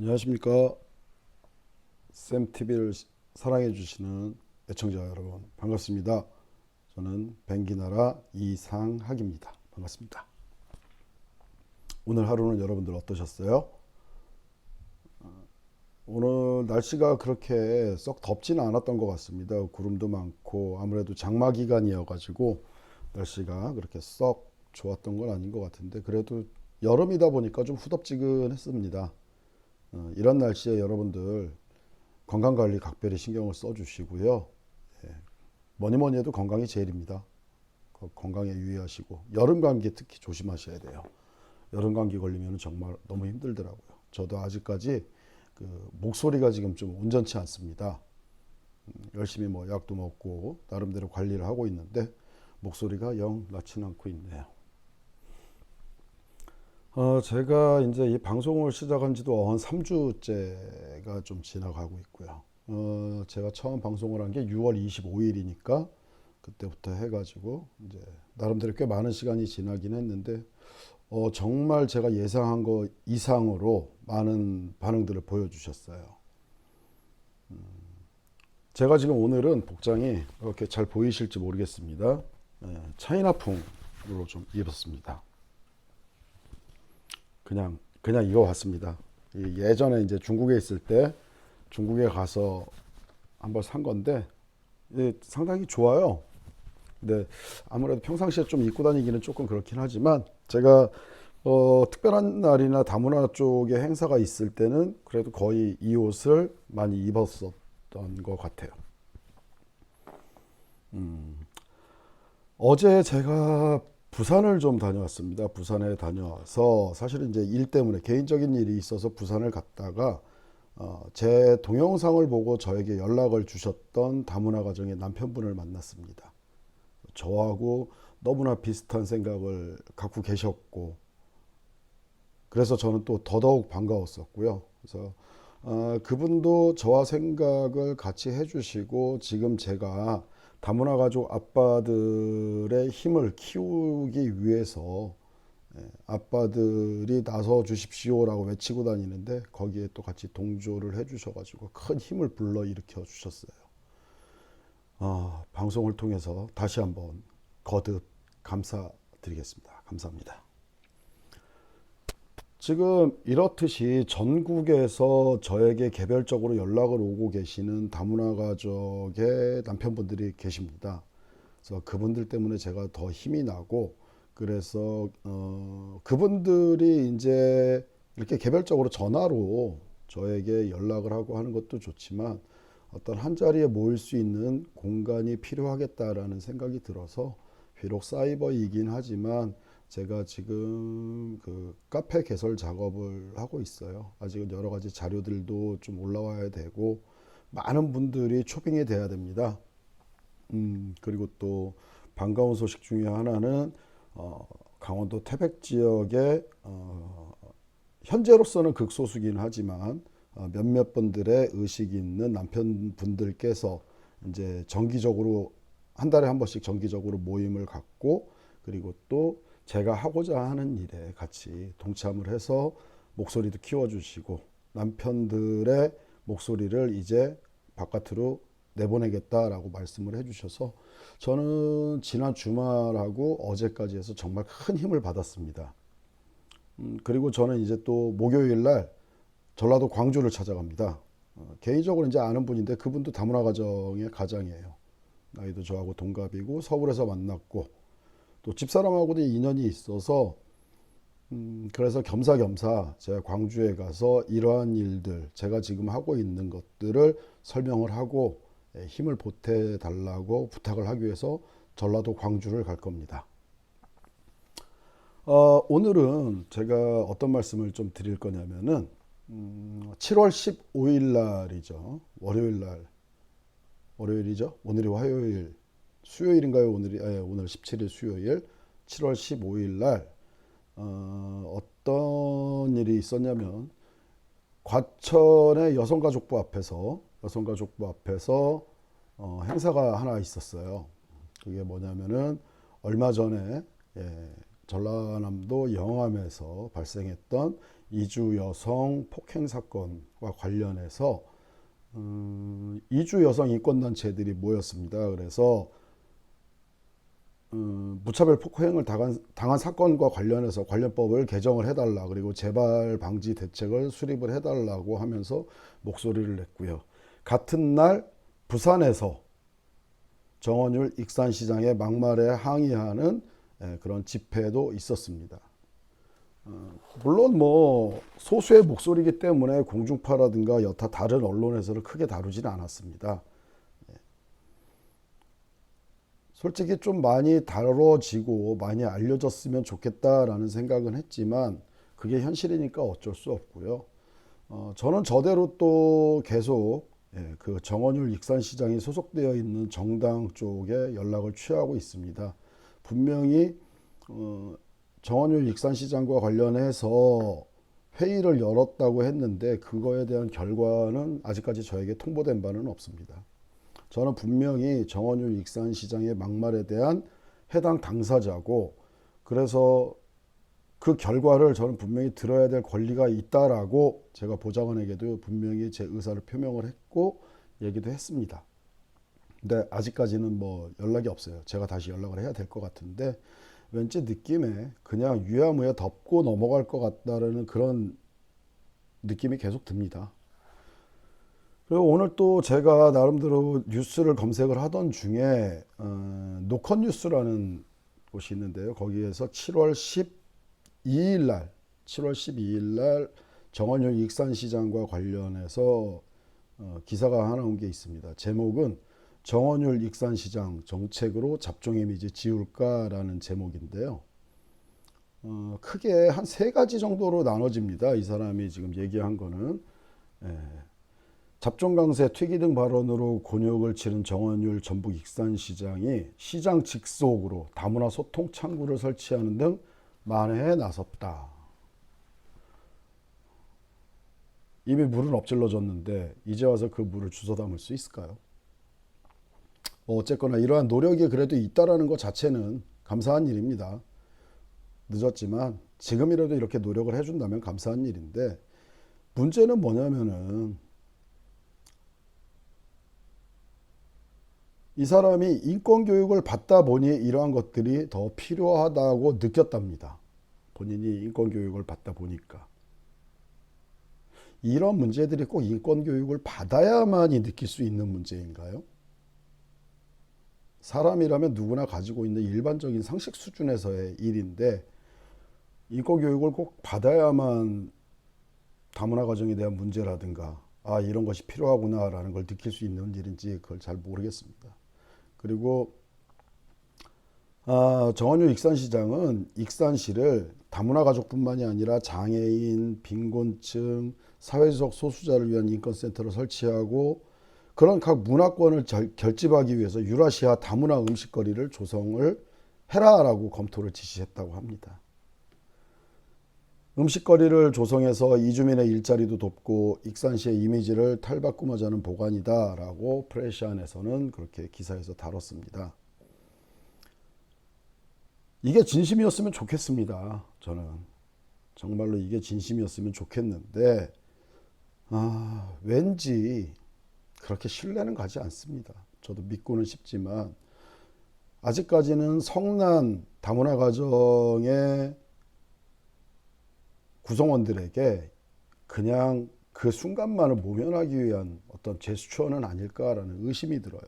안녕하십니까. 쌤TV를 사랑해 주시는 애청자 여러분 반갑습니다. 저는 뱅기나라 이상학입니다. 반갑습니다. 오늘 하루는 여러분들 어떠셨어요? 어, 오늘 날씨가 그렇게 썩 덥지는 않았던 것 같습니다. 구름도 많고 아무래도 장마 기간이어 가지고 날씨가 그렇게 썩 좋았던 건 아닌 것 같은데 그래도 여름이다 보니까 좀 후덥지근했습니다. 어, 이런 날씨에 여러분들 건강 관리 각별히 신경을 써주시고요. 예, 뭐니 뭐니 해도 건강이 제일입니다. 거- 건강에 유의하시고 여름 감기 특히 조심하셔야 돼요. 여름 감기 걸리면 정말 너무 힘들더라고요. 저도 아직까지 그 목소리가 지금 좀 온전치 않습니다. 음, 열심히 뭐 약도 먹고 나름대로 관리를 하고 있는데 목소리가 영 낫진 않고 있네요. 어, 제가 이제 이 방송을 시작한 지도 한 3주째가 좀 지나가고 있고요. 어, 제가 처음 방송을 한 게 6월 25일이니까 그때부터 해가지고 이제 나름대로 꽤 많은 시간이 지나긴 했는데 어, 정말 제가 예상한 거 이상으로 많은 반응들을 보여주셨어요. 음, 제가 지금 오늘은 복장이 이렇게 잘 보이실지 모르겠습니다. 예, 차이나풍으로 좀 입었습니다. 그냥 그냥 이거 왔습니다. 이 예전에 이제 중국에 있을 때 중국에 가서 한번 산 건데 예, 상당히 좋아요. 근데 아무래도 평상시에 좀 입고 다니기는 조금 그렇긴 하지만 제가 어, 특별한 날이나 다문화 쪽에 행사가 있을 때는 그래도 거의 이 옷을 많이 입었었던 것 같아요. 음, 어제 제가 부산을 좀 다녀왔습니다. 부산에 다녀와서 사실은 이제 일 때문에 개인적인 일이 있어서 부산을 갔다가 어, 제 동영상을 보고 저에게 연락을 주셨던 다문화 가정의 남편분을 만났습니다. 저하고 너무나 비슷한 생각을 갖고 계셨고 그래서 저는 또 더더욱 반가웠었고요. 그래서 어, 그분도 저와 생각을 같이 해주시고 지금 제가 다문화 가족 아빠들의 힘을 키우기 위해서 예, 아빠들이 나서 주십시오라고 외치고 다니는데 거기에 또 같이 동조를 해주셔가지고 큰 힘을 불러 일으켜 주셨어요. 아, 방송을 통해서 다시 한번 거듭 감사드리겠습니다. 감사합니다. 지금 이렇듯이 전국에서 저에게 개별적으로 연락을 오고 계시는 다문화 가족의 남편분들이 계십니다. 그래서 그분들 때문에 제가 더 힘이 나고 그래서 어, 그분들이 이제 이렇게 개별적으로 전화로 저에게 연락을 하고 하는 것도 좋지만 어떤 한 자리에 모일 수 있는 공간이 필요하겠다라는 생각이 들어서 비록 사이버이긴 하지만 제가 지금 그 카페 개설 작업을 하고 있어요. 아직은 여러 가지 자료들도 좀 올라와야 되고 많은 분들이 초빙이 돼야 됩니다. 음, 그리고 또 반가운 소식 중에 하나는 어, 강원도 태백 지역에 어, 현재로서는 극소수긴 하지만 어, 몇몇 분들의 의식이 있는 남편분들께서 이제 정기적으로 한 달에 한 번씩 정기적으로 모임을 갖고 그리고 또 제가 하고자 하는 일에 같이 동참을 해서 목소리도 키워주시고 남편들의 목소리를 이제 바깥으로 내보내겠다라고 말씀을 해주셔서 저는 지난 주말하고 어제까지 해서 정말 큰 힘을 받았습니다. 음, 그리고 저는 이제 또 목요일 날 전라도 광주를 찾아갑니다. 어, 개인적으로 이제 아는 분인데 그분도 다문화 가정의 가장이에요. 나이도 저하고 동갑이고 서울에서 만났고 또 집사람하고도 인연이 있어서 음, 그래서 겸사겸사 제가 광주에 가서 이러한 일들 제가 지금 하고 있는 것들을 설명을 하고 예, 힘을 보태 달라고 부탁을 하기 위해서 전라도 광주를 갈 겁니다. 어, 오늘은 제가 어떤 말씀을 좀 드릴 거냐면은 음, 7월 15일 날이죠. 월요일 날 월요일이죠. 오늘이 화요일 수요일인가요? 오늘이 예, 오늘 17일 수요일 7월 15일 날 어, 어떤 일이 있었냐면 과천의 여성가족부 앞에서 여성가족부 앞에서 어, 행사가 하나 있었어요. 그게 뭐냐면은 얼마 전에 예, 전라남도 영암에서 발생했던 이주 여성 폭행 사건과 관련해서 음, 이주 여성 인권 단체들이 모였습니다. 그래서 음, 무차별 폭행을 당한, 당한 사건과 관련해서 관련법을 개정을 해달라 그리고 재발 방지 대책을 수립을 해달라고 하면서 목소리를 냈고요. 같은 날 부산에서 정원율 익산시장의 막말에 항의하는 예, 그런 집회도 있었습니다. 어, 물론 뭐 소수의 목소리이기 때문에 공중파라든가 여타 다른 언론에서는 크게 다루지는 않았습니다. 예. 솔직히 좀 많이 다뤄지고 많이 알려졌으면 좋겠다라는 생각은 했지만 그게 현실이니까 어쩔 수 없고요. 어, 저는 저대로 또 계속 예, 그 정원율 익산시장이 소속되어 있는 정당 쪽에 연락을 취하고 있습니다. 분명히 어, 정원율 익산시장과 관련해서 회의를 열었다고 했는데 그거에 대한 결과는 아직까지 저에게 통보된 바는 없습니다. 저는 분명히 정원율 익산 시장의 막말에 대한 해당 당사자고 그래서 그 결과를 저는 분명히 들어야 될 권리가 있다라고 제가 보좌관에게도 분명히 제 의사를 표명을 했고 얘기도 했습니다. 근데 아직까지는 뭐 연락이 없어요. 제가 다시 연락을 해야 될 것 같은데 왠지 느낌에 그냥 유야무야 덮고 넘어갈 것 같다라는 그런 느낌이 계속 듭니다. 그리고 오늘 또 제가 나름대로 뉴스를 검색을 하던 중에 어, 노컷 뉴스라는 곳이 있는데요. 거기에서 7월 12일 날, 7월 12일 날 정원용 익산시장과 관련해서 어, 기사가 하나 온 게 있습니다. 제목은 정원율 익산시장 정책으로 잡종 이미지 지울까라는 제목인데요. 어, 크게 한 세 가지 정도로 나눠집니다. 이 사람이 지금 얘기한 거는 예, 잡종 강세 퇴기 등 발언으로 곤욕을 치른 정원율 전북 익산시장이 시장 직속으로 다문화 소통 창구를 설치하는 등 만회에 나섰다. 이미 물은 엎질러졌는데 이제 와서 그 물을 주워 담을 수 있을까요? 뭐 어쨌거나 이러한 노력이 그래도 있다라는 것 자체는 감사한 일입니다. 늦었지만 지금이라도 이렇게 노력을 해준다면 감사한 일인데 문제는 뭐냐면은 이 사람이 인권 교육을 받다 보니 이러한 것들이 더 필요하다고 느꼈답니다. 본인이 인권 교육을 받다 보니까. 이런 문제들이 꼭 인권 교육을 받아야만이 느낄 수 있는 문제인가요? 사람이라면 누구나 가지고 있는 일반적인 상식 수준에서의 일인데 인권 교육을 꼭 받아야만 다문화 가정에 대한 문제라든가 아 이런 것이 필요하구나라는 걸 느낄 수 있는 일인지 그걸 잘 모르겠습니다. 그리고 아, 정원유 익산시장은 익산시를 다문화 가족뿐만이 아니라 장애인, 빈곤층, 사회적 소수자를 위한 인권센터를 설치하고 그런 각 문화권을 절, 결집하기 위해서 유라시아 다문화 음식거리를 조성을 해라라고 검토를 지시했다고 합니다. 음식거리를 조성해서 이주민의 일자리도 돕고 익산시의 이미지를 탈바꿈하자는 보관이다 라고 프레시안에서는 그렇게 기사에서 다뤘습니다. 이게 진심이었으면 좋겠습니다. 저는 정말로 이게 진심이었으면 좋겠는데 아, 왠지 그렇게 신뢰는 가지 않습니다. 저도 믿고는 싶지만 아직까지는 성난 다문화 가정의 구성원들에게 그냥 그 순간만을 모면하기 위한 어떤 제스처는 아닐까라는 의심이 들어요.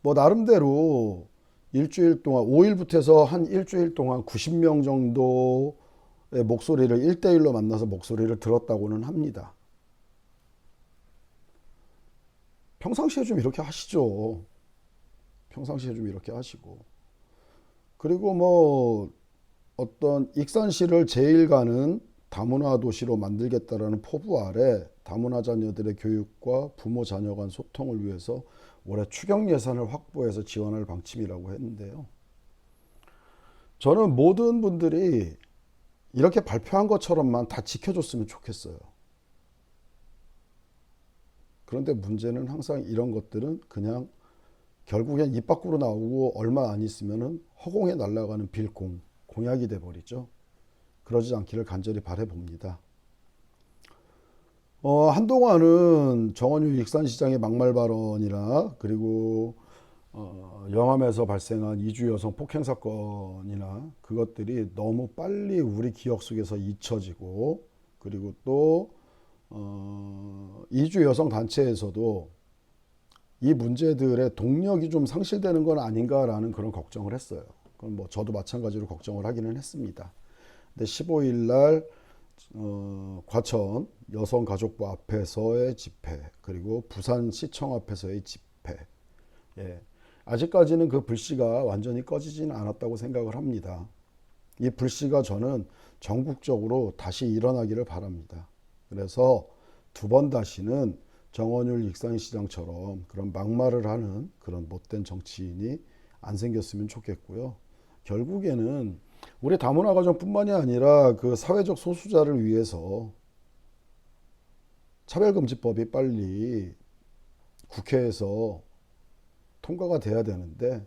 뭐 나름대로 일주일 동안 5일부터 해서 한 일주일 동안 90명 정도의 목소리를 1대1로 만나서 목소리를 들었다고는 합니다. 평상시에 좀 이렇게 하시죠. 평상시에 좀 이렇게 하시고. 그리고 뭐 어떤 익산시를 제일 가는 다문화 도시로 만들겠다라는 포부 아래 다문화 자녀들의 교육과 부모 자녀 간 소통을 위해서 올해 추경 예산을 확보해서 지원할 방침이라고 했는데요. 저는 모든 분들이 이렇게 발표한 것처럼만 다 지켜줬으면 좋겠어요. 그런데 문제는 항상 이런 것들은 그냥 결국엔 입 밖으로 나오고 얼마 안 있으면은 허공에 날아가는 빌공, 공약이 돼 버리죠. 그러지 않기를 간절히 바래 봅니다. 어, 한동안은 정원유 익산 시장의 막말 발언이나 그리고 어, 영암에서 발생한 이주 여성 폭행 사건이나 그것들이 너무 빨리 우리 기억 속에서 잊혀지고 그리고 또 어, 이주 여성 단체에서도 이 문제들의 동력이 좀 상실되는 건 아닌가라는 그런 걱정을 했어요. 그건 뭐 저도 마찬가지로 걱정을 하기는 했습니다. 근데 15일 날 어, 과천 여성가족부 앞에서의 집회 그리고 부산시청 앞에서의 집회 예. 아직까지는 그 불씨가 완전히 꺼지지는 않았다고 생각을 합니다. 이 불씨가 저는 전국적으로 다시 일어나기를 바랍니다. 그래서 두 번 다시는 정원율 익산시장처럼 그런 막말을 하는 그런 못된 정치인이 안 생겼으면 좋겠고요. 결국에는 우리 다문화 가정뿐만이 아니라 그 사회적 소수자를 위해서 차별금지법이 빨리 국회에서 통과가 돼야 되는데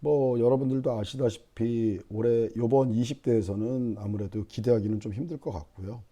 뭐 여러분들도 아시다시피 올해 요번 20대에서는 아무래도 기대하기는 좀 힘들 것 같고요.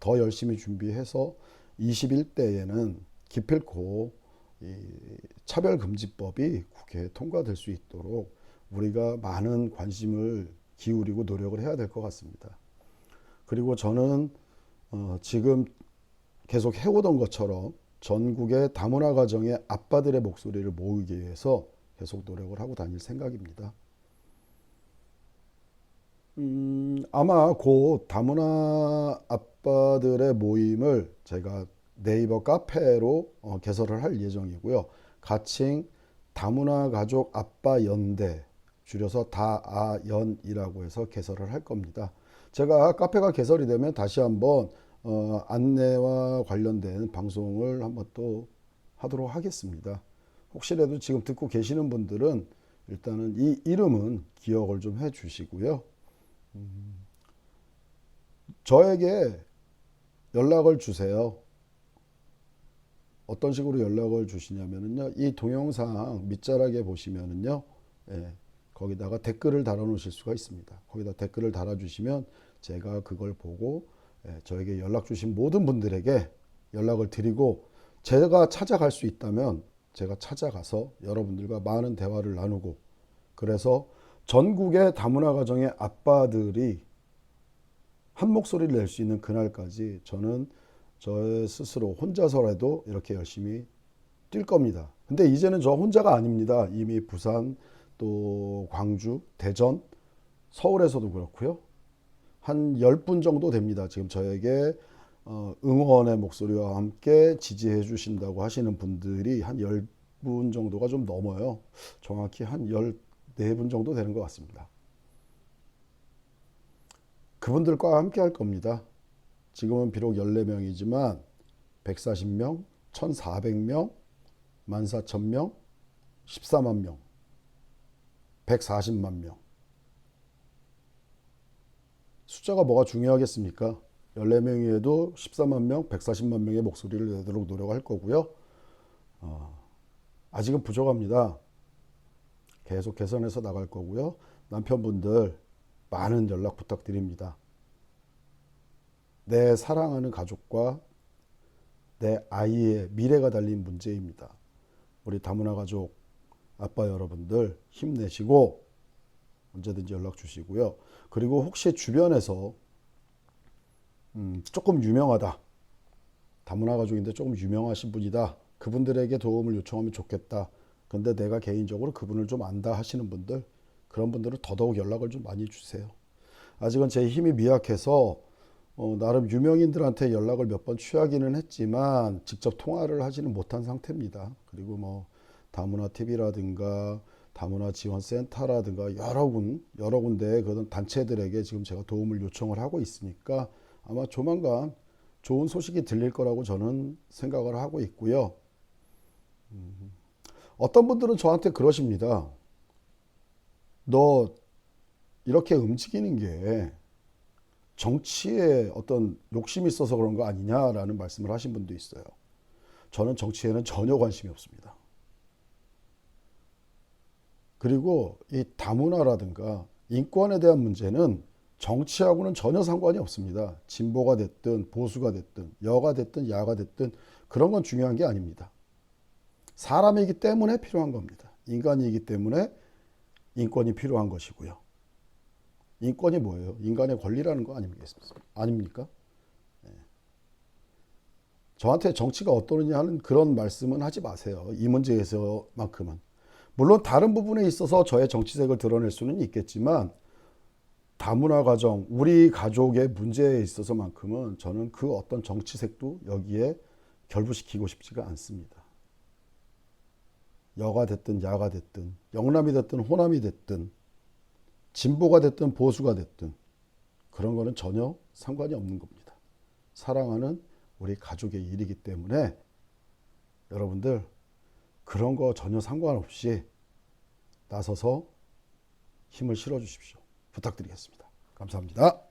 더 열심히 준비해서 21대에는 기필코 이 차별금지법이 국회에 통과될 수 있도록 우리가 많은 관심을 기울이고 노력을 해야 될 것 같습니다. 그리고 저는 어 지금 계속 해오던 것처럼 전국의 다문화 가정의 아빠들의 목소리를 모으기 위해서 계속 노력을 하고 다닐 생각입니다. 음, 아마 곧 다문화 아빠들의 모임을 제가 네이버 카페로 어, 개설을 할 예정이고요. 가칭 다문화 가족 아빠 연대 줄여서 다아연이라고 해서 개설을 할 겁니다. 제가 카페가 개설이 되면 다시 한번 어, 안내와 관련된 방송을 한번 또 하도록 하겠습니다. 혹시라도 지금 듣고 계시는 분들은 일단은 이 이름은 기억을 좀 해 주시고요. 음, 저에게 연락을 주세요. 어떤 식으로 연락을 주시냐면은요. 이 동영상 밑자락에 보시면은요. 예, 거기다가 댓글을 달아 놓으실 수가 있습니다. 거기다 댓글을 달아 주시면 제가 그걸 보고 예, 저에게 연락 주신 모든 분들에게 연락을 드리고 제가 찾아갈 수 있다면 제가 찾아가서 여러분들과 많은 대화를 나누고 그래서 전국의 다문화 가정의 아빠들이 한 목소리를 낼 수 있는 그날까지 저는 저 스스로 혼자서라도 이렇게 열심히 뛸 겁니다. 근데 이제는 저 혼자가 아닙니다. 이미 부산 또 광주, 대전, 서울에서도 그렇고요. 한 10분 정도 됩니다. 지금 저에게 어, 응원의 목소리와 함께 지지해 주신다고 하시는 분들이 한 10분 정도가 좀 넘어요. 정확히 한 14분 정도 되는 것 같습니다. 그분들과 함께 할 겁니다. 지금은 비록 14명이지만 140명, 1,400명, 14,000명, 14만 명, 140만 명. 숫자가 뭐가 중요하겠습니까? 14명이어도 14만 명, 140만 명의 목소리를 내도록 노력할 거고요. 어, 아직은 부족합니다. 계속 개선해서 나갈 거고요. 남편분들 많은 연락 부탁드립니다. 내 사랑하는 가족과 내 아이의 미래가 달린 문제입니다. 우리 다문화 가족 아빠 여러분들 힘내시고 언제든지 연락 주시고요. 그리고 혹시 주변에서 음, 조금 유명하다. 다문화 가족인데 조금 유명하신 분이다. 그분들에게 도움을 요청하면 좋겠다. 근데 내가 개인적으로 그분을 좀 안다 하시는 분들 그런 분들은 더더욱 연락을 좀 많이 주세요. 아직은 제 힘이 미약해서 어, 나름 유명인들한테 연락을 몇 번 취하기는 했지만 직접 통화를 하지는 못한 상태입니다. 그리고 뭐 다문화 TV라든가 다문화 지원센터라든가 여러 군 여러 군데 그런 단체들에게 지금 제가 도움을 요청을 하고 있으니까 아마 조만간 좋은 소식이 들릴 거라고 저는 생각을 하고 있고요. 음, 어떤 분들은 저한테 그러십니다. 너 이렇게 움직이는 게 정치에 어떤 욕심이 있어서 그런 거 아니냐라는 말씀을 하신 분도 있어요. 저는 정치에는 전혀 관심이 없습니다. 그리고 이 다문화라든가 인권에 대한 문제는 정치하고는 전혀 상관이 없습니다. 진보가 됐든 보수가 됐든 여가 됐든 야가 됐든 그런 건 중요한 게 아닙니다. 사람이기 때문에 필요한 겁니다. 인간이기 때문에 인권이 필요한 것이고요. 인권이 뭐예요? 인간의 권리라는 거 아니겠습니까? 아닙니까? 예. 저한테 정치가 어떠느냐 하는 그런 말씀은 하지 마세요. 이 문제에서만큼은. 물론 다른 부분에 있어서 저의 정치색을 드러낼 수는 있겠지만 다문화 가정, 우리 가족의 문제에 있어서만큼은 저는 그 어떤 정치색도 여기에 결부시키고 싶지가 않습니다. 여가 됐든 야가 됐든 영남이 됐든 호남이 됐든 진보가 됐든 보수가 됐든 그런 거는 전혀 상관이 없는 겁니다. 사랑하는 우리 가족의 일이기 때문에 여러분들 그런 거 전혀 상관없이 나서서 힘을 실어 주십시오. 부탁드리겠습니다. 감사합니다.